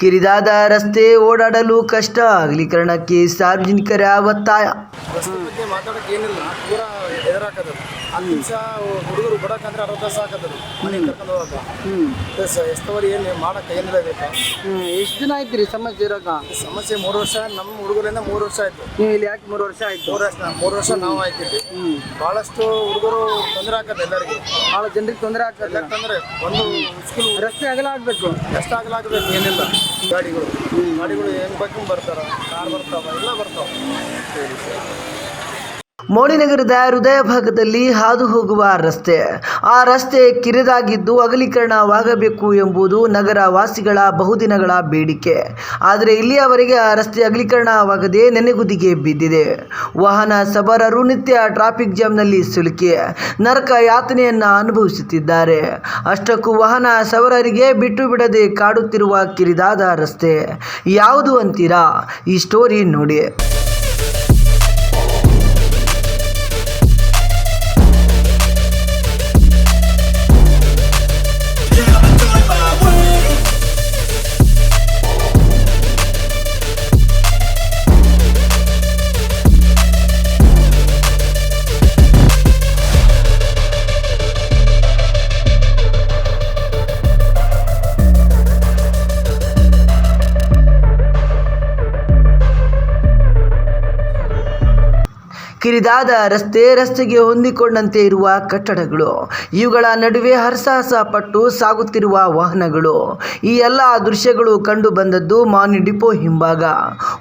ಕಿರಿದಾದ ರಸ್ತೆ ಓಡಾಡಲು ಕಷ್ಟ. ಅಗಲೀಕರಣಕ್ಕೆ ಸಾರ್ವಜನಿಕರ ಒತ್ತಾಯ. ಏನಿಲ್ಲ ಹತ್ತು ನಿಮಿಷ ಹುಡುಗರು ಬಡಕಂದ್ರೆ ಅರ್ಧ ತಾಸು ಮನೆ ಮನೆಗೆ. ಕರ್ಕೊಂಡು ಹೋಗಕ್ಕ. ಎಷ್ಟವರೆ ಏನು ಮಾಡಕ್ಕೆ ಏನಿಲ್ಲ ಬೇಕಾ? ಎಷ್ಟು ದಿನ ಆಯ್ತು ರೀ ಸಮಸ್ಯೆ ಇರೋಕ? ಸಮಸ್ಯೆ ಮೂರು ವರ್ಷ ನಮ್ಮ ಹುಡುಗರಿಂದ ಮೂರು ವರ್ಷ ಆಯ್ತು. ನೀವು ಇಲ್ಲಿ ಯಾಕೆ ಮೂರು ವರ್ಷ ಆಯ್ತು? ಮೂರು ವರ್ಷ ಮೂರು ವರ್ಷ ನಾವು ಆಯ್ತಿದ್ವಿ. ಬಹಳಷ್ಟು ಹುಡುಗರು ತೊಂದರೆ ಆಗತ್ತೆ ಎಲ್ಲರಿಗೆ. ಭಾಳ ಜನರಿಗೆ ತೊಂದರೆ ಆಗ್ತದೆ ಯಾಕಂದ್ರೆ ಒಂದು ಸ್ಕೂಲ್ ರಸ್ತೆ ಅಗಲ ಆಗ್ಬೇಕು. ಎಷ್ಟಾಗಲಾಗಬೇಕು ಏನಿಲ್ಲ. ಗಾಡಿಗಳು. ಗಾಡಿಗಳು ಹೆಂಗ್ ಬೇಕು ಬರ್ತಾರ? ಕಾರ್ ಬರ್ತಾವ? ಎಲ್ಲ ಬರ್ತಾವ. ಮೋಡಿನಗರದ ಹೃದಯ ಭಾಗದಲ್ಲಿ ಹಾದು ಹೋಗುವ ರಸ್ತೆ. ಆ ರಸ್ತೆ ಕಿರಿದಾಗಿದ್ದು ಅಗಲೀಕರಣವಾಗಬೇಕು ಎಂಬುದು ನಗರ ವಾಸಿಗಳ ಬಹುದಿನಗಳ ಬೇಡಿಕೆ. ಆದರೆ ಇಲ್ಲಿಯವರೆಗೆ ಆ ರಸ್ತೆ ಅಗಲೀಕರಣವಾಗದೆ ನೆನೆಗುದಿಗೆ ಬಿದ್ದಿದೆ. ವಾಹನ ಸವಾರರು ನಿತ್ಯ ಟ್ರಾಫಿಕ್ ಜಾಮ್ನಲ್ಲಿ ಸಿಲುಕಿ ನರಕ ಯಾತನೆಯನ್ನ ಅನುಭವಿಸುತ್ತಿದ್ದಾರೆ. ಅಷ್ಟಕ್ಕೂ ವಾಹನ ಸವಾರರಿಗೆ ಬಿಟ್ಟು ಬಿಡದೆ ಕಾಡುತ್ತಿರುವ ಕಿರಿದಾದ ರಸ್ತೆ. ಯಾವುದು ಅಂತೀರಾ? ಈ ಸ್ಟೋರಿ ನೋಡಿ. ಕಿರಿದಾದ ರಸ್ತೆ ರಸ್ತೆಗೆ ಹೊಂದಿಕೊಂಡಂತೆ ಇರುವ ಕಟ್ಟಡಗಳು. ಇವುಗಳ ನಡುವೆ ಹರಸಾಹಸ ಪಟ್ಟು ಸಾಗುತ್ತಿರುವ ವಾಹನಗಳು. ಈ ಎಲ್ಲ ದೃಶ್ಯಗಳು ಕಂಡು ಬಂದದ್ದು ಮಾನಿ ಡಿಪೋ ಹಿಂಭಾಗ.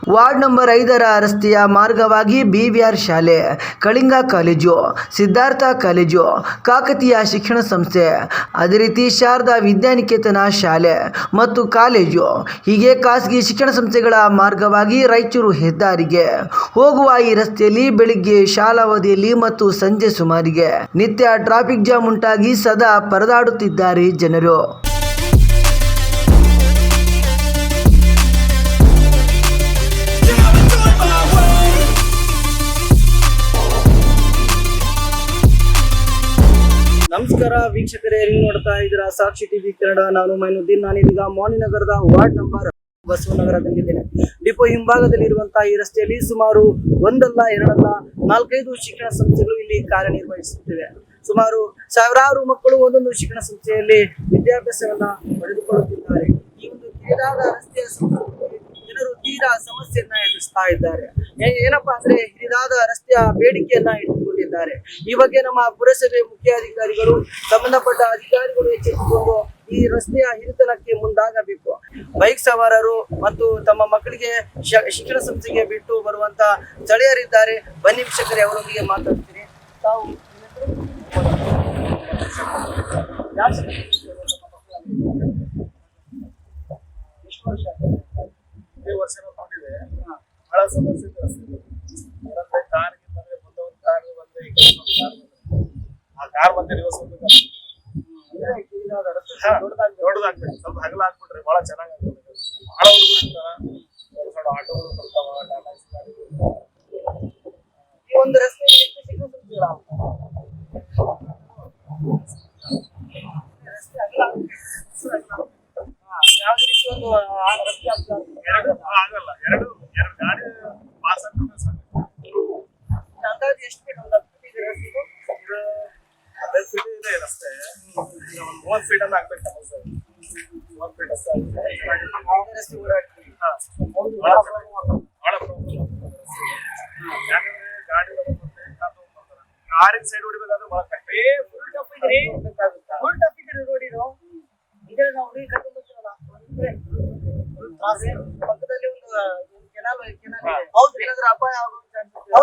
ವಾರ್ಡ್ ನಂಬರ್ ಐದರ ರಸ್ತೆಯ ಮಾರ್ಗವಾಗಿ ಬಿವಿಆರ್ ಶಾಲೆ, ಕಳಿಂಗ ಕಾಲೇಜು, ಸಿದ್ಧಾರ್ಥ ಕಾಲೇಜು, ಕಾಕತೀಯ ಶಿಕ್ಷಣ ಸಂಸ್ಥೆ, ಅದೇ ರೀತಿ ಶಾರದಾ ವಿದ್ಯಾನಿಕೇತನ ಶಾಲೆ ಮತ್ತು ಕಾಲೇಜು. ಹೀಗೆ ಖಾಸಗಿ ಶಿಕ್ಷಣ ಸಂಸ್ಥೆಗಳ ಮಾರ್ಗವಾಗಿ ರಾಯಚೂರು ಹೆದ್ದಾರಿಗೆ ಹೋಗುವ ಈ ರಸ್ತೆಯಲ್ಲಿ ಬೆಳಿಗ್ಗೆ ಶಾಲಾವಧಿಯಲ್ಲಿ ಮತ್ತು ಸಂಜೆ ಸುಮಾರಿಗೆ ನಿತ್ಯ ಟ್ರಾಫಿಕ್ ಜಾಮ್ ಉಂಟಾಗಿ ಸದಾ ಪರದಾಡುತ್ತಿದ್ದಾರೆ ಜನರು. ನಮಸ್ಕಾರ ವೀಕ್ಷಕರೇ, ಎಲ್ಲಿ ನೋಡ್ತಾ ಇದ್ದೀರಾ? ಸಾಕ್ಷಿ ಟಿವಿ ಕನ್ನಡ, ನಾನು ಮೈನುದ್ದೀನ್. ನಾನಿದೀಗ ಮೌನಿನಗರದ ವಾರ್ಡ್ ನಂಬರ್ ಬಸವನಗರದಲ್ಲಿದ್ದೇನೆ ಡಿಪೋ ಹಿಂಭಾಗದಲ್ಲಿರುವಂತಹ ಈ ರಸ್ತೆಯಲ್ಲಿ ಸುಮಾರು ಒಂದಲ್ಲ ಎರಡಲ್ಲ ನಾಲ್ಕೈದು ಶಿಕ್ಷಣ ಸಂಸ್ಥೆಗಳು ಇಲ್ಲಿ ಕಾರ್ಯನಿರ್ವಹಿಸುತ್ತಿವೆ. ಸುಮಾರು ಸಾವಿರಾರು ಮಕ್ಕಳು ಒಂದೊಂದು ಶಿಕ್ಷಣ ಸಂಸ್ಥೆಯಲ್ಲಿ ವಿದ್ಯಾಭ್ಯಾಸವನ್ನ ಪಡೆದುಕೊಳ್ಳುತ್ತಿದ್ದಾರೆ. ಈ ಒಂದು ಕಿರಿದಾದ ರಸ್ತೆಯ ಜನರು ತೀರಾ ಸಮಸ್ಯೆಯನ್ನ ಎದುರಿಸ್ತಾ ಇದ್ದಾರೆ. ಏನಪ್ಪಾ ಅಂದ್ರೆ ಹಿರಿದಾದ ರಸ್ತೆಯ ಬೇಡಿಕೆಯನ್ನ ಇಟ್ಟುಕೊಂಡಿದ್ದಾರೆ. ಈ ಬಗ್ಗೆ ನಮ್ಮ ಪುರಸಭೆ ಮುಖ್ಯಾಧಿಕಾರಿಗಳು, ಸಂಬಂಧಪಟ್ಟ ಅಧಿಕಾರಿಗಳು ಎಚ್ಚೆತ್ತುಕೊಂಡು ಈ ರಸ್ತೆಯ ಹಿರಿತನಕ್ಕೆ ಮುಂದಾಗಬೇಕು. ಬೈಕ್ ಸವಾರರು ಮತ್ತು ತಮ್ಮ ಮಕ್ಕಳಿಗೆ ಶಿಕ್ಷಣ ಸಂಸ್ಥೆಗೆ ಬಿಟ್ಟು ಬರುವಂತ ಸ್ಥಳೀಯರಿದ್ದಾರೆ. ಬನ್ನಿ ವೀಕ್ಷಕರೇ ಅವರೊಂದಿಗೆ ಮಾತಾಡ್ತೀನಿ ತಾವು ಬಹಳ ಸಮಸ್ಯೆ ಕಾರ್ ಬಂದ್ರೆ ಕಾರ್ ಬಂದ್ರೆ ಆ ಕಾರ್ ರಿವರ್ಸ್ ಒಂದು ಕಾರ್ ಅಂದ್ರೆ ಕಿರಿದಾದ ರಸ್ತೆ ಹಾ, ದೊಡ್ಡದಾಗ್ಬೇಕು. ಸ್ವಲ್ಪ ಹಗಲ ಹಾಕ್ಬಿಟ್ರೆ ಬಹಳ ಚೆನ್ನಾಗಿ ಬಹಳ ಹುಡುಗರು ಇರ್ತಾರ ದೊಡ್ಡ ದೊಡ್ಡ ಆಟೋಗಳು ಬರ್ತಾವ ಟಾಟಾ ಏಸಿ ಗಾಡಿಗಳು ಈ ಒಂದು ರಸ್ತೆಯಲ್ಲಿ ಎಷ್ಟು ಶಿಕ್ಷಣ ಸಂಸ್ಥೆಗಳು ರಸ್ತೆ ಅಗಲ ಹಾ, ಯಾವುದೇ ರೀತಿ ಒಂದು ಆ ರಸ್ತೆ ಅಗಲ ಎರಡು ಹಾ, ಆಗಲ್ಲ ಎರಡು ಎರಡು ಗಾಡಿ ಪಾಸ್ ಆಗ್ತದೆ ಸಾಕು ಅಂದಾಜು ಎಷ್ಟು ಫೀಟ್ ಒಂದು ಹತ್ತು ಫೀಟ್ ರಸ್ತೆಗೂ ಹದಿನೈದು ಫೀಟ್ ಇದೆ ರಸ್ತೆ ಈಗ ಒಂದು ಮೂವತ್ತು ಫೀಟ್ ಅನ್ನ ಆಗ್ಬೇಕು ಸಮಸ್ಯೆ ಮೂವತ್ತು ಫೀಟ್ ಅಷ್ಟೇ. ಬಹಳ problem. ಯಾಕಂದ್ರೆ ಗಾಡಿ. ಕಾರಿನ ಸೈಡ್ ಹೊಡಿಬೇಕಾದ್ರೆ ಬಹಳ ಕಷ್ಟ ಫುಲ್ ಟಫ್ ಇದ್ರಿ ಫುಲ್ ಟಫ್ ಇದ್ರೆ ನಾವು ಹುಡುಗಿ ಕರ್ಕೊಂಡು ಪಕ್ಕದಲ್ಲಿ ಒಂದು ಕೆನಾಲ್ ಕೆನಾಲ್ ಹೌದು ಏನಾದ್ರೂ ಅಪಾಯ ಆಗೋ ಚಾನ್ಸ್ ಇದೆ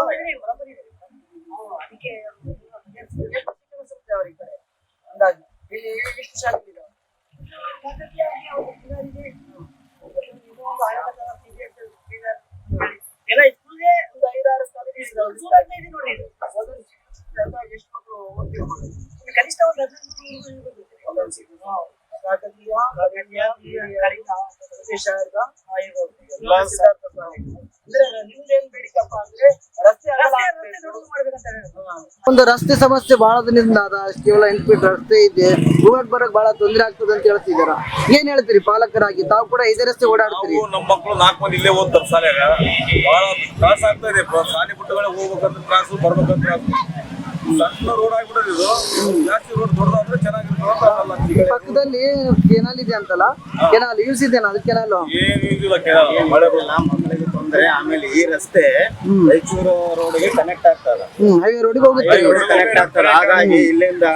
ಹೌದು, ಅದಕ್ಕೆ ಎಷ್ಟು ಶಿಕ್ಷಣ ಸಂಸ್ಥೆ ಅವ್ರ ಈ ಕಡೆ ಅಂದಾಜು ಇಲ್ಲಿ ಎಷ್ಟು ಶಾಲೆ ಇದಾವೆ ಎಲ್ಲ ಸ್ಕೂಲ್ಗೆ ಒಂದು ಐದಾರು ಕಾಲೇಜ್ ನೋಡಿ ಒಂದೊಂದು ಶಿಕ್ಷಣ ಸಂಸ್ಥೆ ಅಂದಾಜು ಎಷ್ಟು ಮಕ್ಕಳು ಓದ್ತಿರ್ಬೋದು ಇಲ್ಲಿ ಕನಿಷ್ಠ ಒಂದು ಹದಿನೈದು ಮಕ್ಕಳು ಒಂದೊಂದು ಶಿಕ್ಷಣ ಕಾಕತೀಯ ಕಾಕತೀಯ ಕಳಿಂಗ ಶಾರದಾ ಆಯುರ್ವೇದ ಎಲ್ಲ ಸಿದ್ಧಾರ್ಥ ಕಾಲೇಜು. ಅಂದ್ರೆ ನಿಮ್ದೇನ್ ಬೇಡಿಕಪ್ಪ ಅಂದ್ರೆ ರಸ್ತೆ ಅಗಲ ಆಗ್ಬೇಕು. ಒಂದು ರಸ್ತೆ ಸಮಸ್ಯೆ ಬಹಳ ದಿನದಿಂದ ಅದ ಕೇವಲ ಎಂಟು ಫೀಟ್ ರಸ್ತೆ ಇದೆ. ಹೋಗಕ್ ಬರಕ್ ಬಹಳ ತೊಂದರೆ ಆಗ್ತದೆ ಅಂತ ಹೇಳ್ತಿದಾರ ಏನ್ ಹೇಳ್ತೀರಿ ಪಾಲಕರಾಗಿ? ತಾವು ಕೂಡ ಇದೇ ರಸ್ತೆ ಓಡಾಡ್ತೀರಿ. ನಮ್ಮ ಮಕ್ಕಳು ನಾಲ್ಕು ಮಂದಿ ಇಲ್ಲೇ ಓದ್ತಾರೆ ಶಾಲೆಗ ಬಹಳ ತ್ರಾಸ ಆಗ್ತಾ ಇದೆ. ಶಾಲೆ ಬಿಟ್ಟುಗಳೇ ಹೋಗ್ಬೇಕಂತ ತ್ರಾಸು ಬರ್ಬೇಕಂತ ತ್ರಾಸು. ಸಣ್ಣ ರೋಡ್ ಆಗ್ಬಿಟ್ಟದೆ ಇದು. ಜಾಸ್ತಿ ರೋಡ್ ದೊಡ್ಡದಾದ್ರೆ ಚೆನ್ನಾಗಿರ್ತದೆ ಪಕ್ಕದಲ್ಲಿ ಕೆನಾಲ್ ಇದೆ ಅಂತಲ್ಲ? ಕೆನಾಲ್ ಯೂಸ್ ಇದೆ ಅದು ಕೆನಾಲ್? ಏನು ಇದಿಲ್ಲ ಕೆನಾಲ್. ಮಳೆ ತೊಂದರೆ ಆಮೇಲೆ ಈ ರಸ್ತೆ ರಾಯಚೂರು ರೋಡ್ಗೆ ಕನೆಕ್ಟ್ ಆಗ್ತದ. ಹ್ಮ್ ಹೈವೇ ರೋಡಿಗೆ ಹೋಗುತ್ತೆ. ಕನೆಕ್ಟ್ ಆಗ್ತದೆ. ಹಾಗಾಗಿ ಇಲ್ಲಿಂದ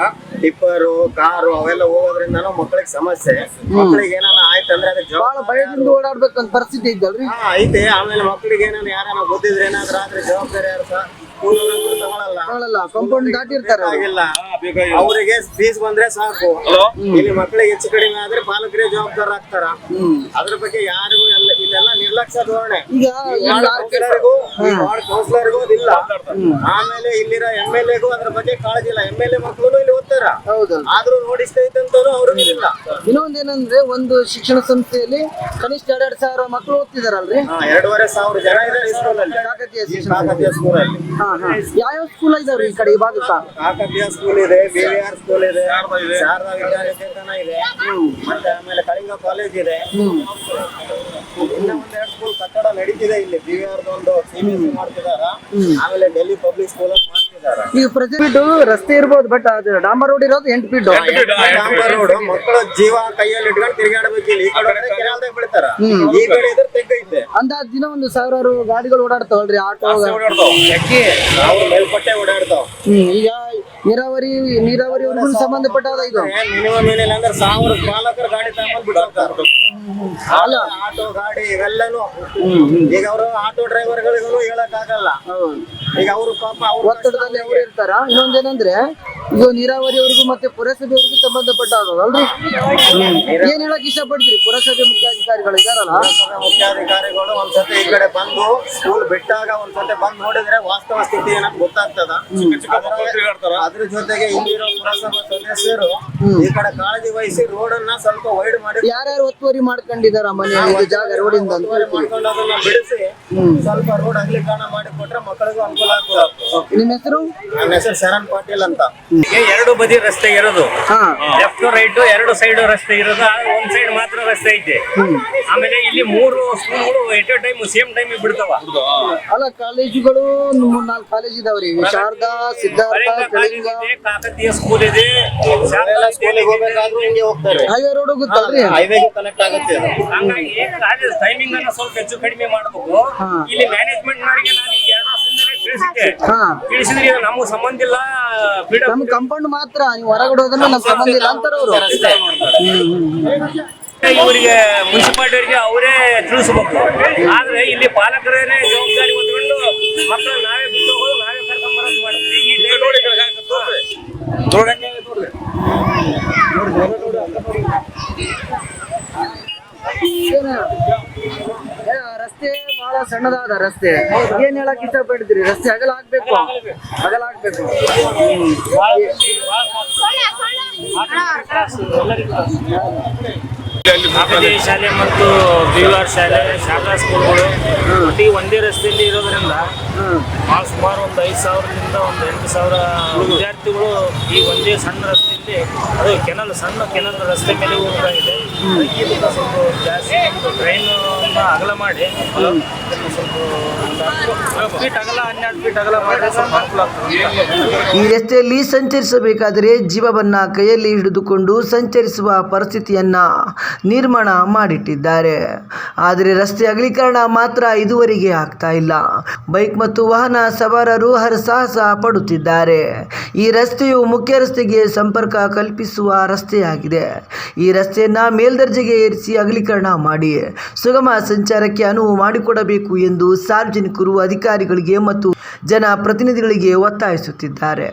ಟಿಪ್ಪರು ಕಾರು ಅವೆಲ್ಲ ಹೋಗೋದ್ರಿಂದ ಮಕ್ಕಳಿಗೆ ಸಮಸ್ಯೆ. ಮಕ್ಕಳಿಗೆ ಏನಾನ ಆಯ್ತಂದ್ರೆ ಅದಕ್ಕೆ ಬಹಳ ಜವಾಬ್ದಾರಿ ಭಯದಿಂದ ಓಡಾಡ್ಬೇಕಂತ ಪರಿಸ್ಥಿತಿ ಇದ್ದಲ್ರಿ ಹಾ, ಐತೆ. ಆಮೇಲೆ ಮಕ್ಕಳಿಗೆ ಏನಾನ ಯಾರನ್ನ ಗೊತ್ತಿದ್ರೆ ಏನಾದ್ರೂ ಆದ್ರೆ ಜವಾಬ್ದಾರಿ ಯಾರು ಸಹ? ಕಾಂಪೌಂಡ್ ದಾಟಿರ್ತಾರೆ ಅವ್ರು. ಆಗಿಲ್ಲ ಅವರಿಗೆ ಫೀಸ್ ಬಂದ್ರೆ ಸಾಕು. ಇಲ್ಲಿ ಮಕ್ಕಳಿಗೆ ಹೆಚ್ಚು ಕಡಿಮೆ ಆದ್ರೆ ಪಾಲಕರೇ ಜವಾಬ್ದಾರ ಆಗ್ತಾರ. ಅದ್ರ ಬಗ್ಗೆ ಯಾರಿಗೂ ಎಲ್ಲ ಇಲ್ಲೆಲ್ಲ ನಿರ್ಲಕ್ಷ್ಯ ಧೋರಣೆ ಈಗ ಕೌನ್ಸಿಲರ್ಗೂ ವಾರ್ಡ್ ಕೌನ್ಸಿಲರ್ಗೂ ಅದಿಲ್ಲ ಆಮೇಲೆ ಇಲ್ಲಿರ ಎಂ ಎಲ್ ಎಗೂ ಅದ್ರ ಬಗ್ಗೆ ಕಾಳಜಿ ಇಲ್ಲ. ಎಂ ಎಲ್ ಎ ಮಕ್ಕಳು ಇಲ್ಲಿ ಓದ್ತಾರ. ಹೌದು ಆದ್ರೂ ನೋಡಿಸ್ತೈತಂತನೂ ಅವ್ರಿಗೂ ಇಲ್ಲ. ಇನ್ನೊಂದೇನಂದ್ರೆ ಒಂದು ಶಿಕ್ಷಣ ಸಂಸ್ಥೆಯಲ್ಲಿ ಕನಿಷ್ಠ ಎರಡ್ ಸಾವಿರ ಮಕ್ಕಳು ಓದ್ತಿದಾರಲ್ರಿ? ಎರಡೂವರೆ ಸಾವಿರ ಜನ ಇದಾರೆ ಸ್ಕೂಲ್ ಅಲ್ಲಿ. ಕಾಕತೀಯ ಸ್ಕೂಲಲ್ಲಿ ಹಾ ಹಾ. ಯಾವ್ಯಾವ ಸ್ಕೂಲ್ ಇದಾವ್ರಿ ಈ ಕಡೆ ಈ ಭಾಗಕ್ಕ? ಕಾಕತೀಯ ಸ್ಕೂಲ್ ಇದೆ ಬಿ ವಿ ಆರ್ ಸ್ಕೂಲ್ ಇದೆ ಶಾರದಾ ಇದೆ. ಶಾರದಾ ವಿದ್ಯಾನಿಕೇತನ ಇದೆ ಮತ್ತೆ ಆಮೇಲೆ ಕಳಿಂಗ ಕಾಲೇಜ್ ಇದೆ. ಒಂದೆರಡು ಸ್ಕೂಲ್ ಕಟ್ಟಡ ನಡೀತಿದೆ ಇಲ್ಲಿ. ಬಿ ವಿ ಒಂದು ಸಿ ಬಿ ಮಾಡ್ತಿದಾರ. ಆಮೇಲೆ ಡೆಲ್ಲಿ ಪಬ್ಲಿಕ್ ಸ್ಕೂಲ್ ಅಲ್ಲಿ ಮಾಡ್ತಿದಾರ. ಈಗ ಪ್ರತಿ ಫೀಟು ರಸ್ತೆ ಇರ್ಬೋದು ಬಟ್ ಅದು ಡಾಂಬರ್ ರೋಡ್ ಇರೋದು ಎಂಟು ಫೀಟ್ ರೋಡ್ ಮಕ್ಕಳ ಜೀವ ಕೈಯಲ್ಲಿ ಇಟ್ಕೊಂಡು ತಿರುಗಾಡಬೇಕು ಇಲ್ಲಿ. ಈ ಕಡೆ ಹೋದ್ರೆ ಕೆನಾಲ್ದಾಗ ಬೀಳ್ತಾರ. ಈ ಕಡೆ ಇದ್ರೆ ತೆಗ್ಗೈತೆ ಅಂದಾಜ್ ದಿನ ಒಂದು ಸಾವಿರಾರು ಗಾಡಿಗಳು ಓಡಾಡ್ತಾವಲ್ರಿ ಆಟೋ ಅವ್ರ ಮೇಲ್ಪಟ್ಟೆ ಓಡಾಡ್ತಾವ. ಈಗ ನೀರಾವರಿ ನೀರಾವರಿ ಸಂಬಂಧಪಟ್ಟ ಸಂಬಂಧಪಟ್ಟಾದ ಇದು? ಮಿನಿಮಮ್ ಏನಿಲ್ಲ ಅಂದ್ರೆ ಸಾವಿರ ಚಾಲಕರು ಗಾಡಿ ತಗೊಂಡ್ ಬಿಡ್ತಾರೆ ಅಲ್ಲ. ಆಟೋ ಗಾಡಿ ಇವೆಲ್ಲನೂ. ಈಗ ಅವರು ಆಟೋ ಡ್ರೈವರ್ಗಳಿಗೂ ಹೇಳಕ್ ಆಗಲ್ಲ. ಈಗ ಅವರು ಪಾಪ ಅವ್ರ ಒತ್ತಡದಲ್ಲಿ ಅವರು ಇರ್ತಾರ? ಇನ್ನೊಂದೇನಂದ್ರೆ ಇದು ನೀರಾವರಿಯವರಿಗೂ ಮತ್ತೆ ಪುರಸಭೆಯವರಿಗೂ ಸಂಬಂಧಪಟ್ಟಾದಲ್ರಿ ಏನ್ ಹೇಳಕ್ ಇಷ್ಟಪಡ್ತೀರಿ? ಪುರಸಭೆ ಮುಖ್ಯಾಧಿಕಾರಿಗಳು ಇದಾರಲ್ಲ? ಮುಖ್ಯಾಧಿಕಾರಿಗಳು ಒಂದ್ಸತಿ ಈ ಕಡೆ ಬಂದು ಸ್ಕೂಲ್ ಬಿಟ್ಟಾಗ ಒಂದ್ಸತಿ ಬಂದ್ ನೋಡಿದ್ರೆ ವಾಸ್ತವ ಸ್ಥಿತಿ ಏನಂತ ಗೊತ್ತಾಗ್ತದ. ಅದ್ರ ಜೊತೆಗೆ ಇಲ್ಲಿರೋ ಪುರಸಭಾ ಸದಸ್ಯರು ಈ ಕಡೆ ಕಾಳಜಿ ವಹಿಸಿ ರೋಡ್ ಅನ್ನ ಸ್ವಲ್ಪ ವೈಡ್ ಮಾಡಿ ಯಾರ್ಯಾರು ಒತ್ತುವರಿ ಮಾಡ್ಕೊಂಡಿದಾರ ಮನೆ ಜಾಗ ರೋಡಿಂದ ಮಾಡ್ಕೊಂಡು ಅದನ್ನ ಬಿಡಿಸಿ ಸ್ವಲ್ಪ ರೋಡ್ ಅಗಲೀಕರಣ ಮಾಡಿ ಕೊಟ್ರೆ ಮಕ್ಕಳಿಗೂ ಅನುಕೂಲ ನಿಮ್ಮ ಹೆಸರು? ನನ್ನ ಹೆಸರು ಶರಣ್ ಪಾಟೀಲ್ ಅಂತ. ಎರಡು ಬದಿ ರಸ್ತೆ ಇರೋದು. ಹಾ. ಲೆಫ್ಟ್ ರೈಟ್ ಎರಡು ಸೈಡ್ ರಸ್ತೆ ಇರೋದು. ಆ ಒಂದ್ ಸೈಡ್ ಮಾತ್ರ ರಸ್ತೆ ಐತೆ. ಆಮೇಲೆ ಇಲ್ಲಿ ಮೂರು ಸ್ಕೂಲ್ಗಳು at a time same time ಬಿಡ್ತಾವ. ಅಲ್ಲ ಕಾಲೇಜುಗಳು ಮೂರ್ ನಾಲ್ಕು ಕಾಲೇಜ್ ಇದಾವ್ರಿ ಶಾರದಾ ಸಿದ್ಧಾರ್ಥ ಕಳಿಂಗ ಕಾಕತೀಯ ಸ್ಕೂಲ್ ಇದೆ ಶಾರದಾ ಸ್ಕೂಲಿಗೆ ಹೋಗ್ಬೇಕಾದ್ರೂ ಹಿಂಗೆ ಹೋಗ್ತಾರೆ. ಹೈವೇ ರೋಡ್ ಗೊತ್ತಲ್ರಿ? ಹೈವೇ ಕನೆಕ್ಟ್ ಆಗುತ್ತೆ. ಅದು. ಹಂಗಾಗಿ ಕಾಲೇಜ್ ಟೈಮಿಂಗ್ ಅನ್ನ ಸ್ವಲ್ಪ ಹೆಚ್ಚು ಕಡಿಮೆ ಮಾಡಬೇಕು. ಇಲ್ಲಿ ಮ್ಯಾನೇಜ್ಮೆಂಟ್ ನವರಿಗೆ ನಾನು ಈಗ ಎರಡು ವರ್ಷದಿಂದಲೇ ತಿಳಿಸಿದ್ದೆ ಹಾ. ತಿಳಿಸಿದ್ರೆ ಇದು ನಮಗೂ ಸಂಬಂಧ ಇಲ್ಲ freedom ನಮ್ ಕಂಪೌಂಡ್ ಮಾತ್ರ ನೀವು ಹೊರಗಡೆ ಹೋದ್ರೆ ನಮ್ ಸಂಬಂಧ ಇಲ್ಲ ಅಂತಾರ ಅವರು. ಇವರಿಗೆ ಮುನ್ಸಿಪಾಲಿಟಿಯವರಿಗೆ ಅವರೇ ತಿಳಿಸ್ಬೇಕು. ಆದ್ರೆ ಇಲ್ಲಿ ಪಾಲಕರೇನೆ ಜವಾಬ್ದಾರಿ ಹೊತ್ಕೊಂಡು ಮಕ್ಕಳು ನಾವೇ ಬಿಟ್ಟು ಹೋಗೋದು ನಾವೇ ಕರ್ಕೊಂಡ್ ಬರೋದು ಮಾಡ್ತೀವಿ. ಈ ನೋಡಿ ನೋಡಿ ಸಣ್ಣದಾದ ರಸ್ತೆ. ಏನ್ ಹೇಳಕ್ ಇಷ್ಟಪಡ್ತೀರಿ? ರಸ್ತೆ ಅಗಲ ಆಗ್ಬೇಕು ಅಗಲ ಆಗ್ಬೇಕು ಕಾಕತೀಯ ಶಾಲೆ ಮತ್ತು ಬಿ ಆರ್ ಶಾಲೆ, ಶಾಲಾ ಸ್ಕೂಲ್ಗಳು ಒಟ್ಟಿಗೆ ಒಂದೇ ರಸ್ತೆಯಲ್ಲಿ ಇರೋದ್ರಿಂದ ಭಾಳ ಸುಮಾರು ಒಂದು ಐದು ಸಾವಿರದಿಂದ ಒಂದು ಎಂಟು ಸಾವಿರ ವಿದ್ಯಾರ್ಥಿಗಳು ಈ ಒಂದೇ ಸಣ್ಣ ರಸ್ತೆಯಲ್ಲಿ, ಅದು ಕೆನಲ್ ಸಣ್ಣ ಕೆನಲ್ ರಸ್ತೆ ಮೇಲೆ ಇದೆ. ಸ್ವಲ್ಪ ಜಾಸ್ತಿ ಟ್ರೈನ್ ಅಗಲ ಮಾಡಿ. ಈ ರಸ್ತೆಯಲ್ಲಿ ಸಂಚರಿಸಬೇಕಾದರೆ ಜೀವವನ್ನ ಕೈಯಲ್ಲಿ ಹಿಡಿದುಕೊಂಡು ಸಂಚರಿಸುವ ಪರಿಸ್ಥಿತಿಯನ್ನ ನಿರ್ಮಾಣ ಮಾಡಿಟ್ಟಿದ್ದಾರೆ. ಆದರೆ ರಸ್ತೆ ಅಗಲೀಕರಣ ಮಾತ್ರ ಇದುವರೆಗೆ ಆಗ್ತಾ ಇಲ್ಲ. ಬೈಕ್ ಮತ್ತು ವಾಹನ ಸವಾರರು ಹರಸಾಹಸ ಪಡುತ್ತಿದ್ದಾರೆ. ಈ ರಸ್ತೆಯು ಮುಖ್ಯ ರಸ್ತೆಗೆ ಸಂಪರ್ಕ ಕಲ್ಪಿಸುವ ರಸ್ತೆಯಾಗಿದೆ. ಈ ರಸ್ತೆಯನ್ನ ಮೇಲ್ದರ್ಜೆಗೆ ಏರಿಸಿ ಅಗಲೀಕರಣ ಮಾಡಿ ಸುಗಮ ಸಂಚಾರಕ್ಕೆ ಅನುವು ಮಾಡಿಕೊಡಬೇಕು ಎಂದು ಸಾರ್ವಜನಿಕರು ಅಧಿಕಾರಿಗಳಿಗೆ ಮತ್ತು ಜನಪ್ರತಿನಿಧಿಗಳಿಗೆ ಒತ್ತಾಯಿಸುತ್ತಿದ್ದಾರೆ.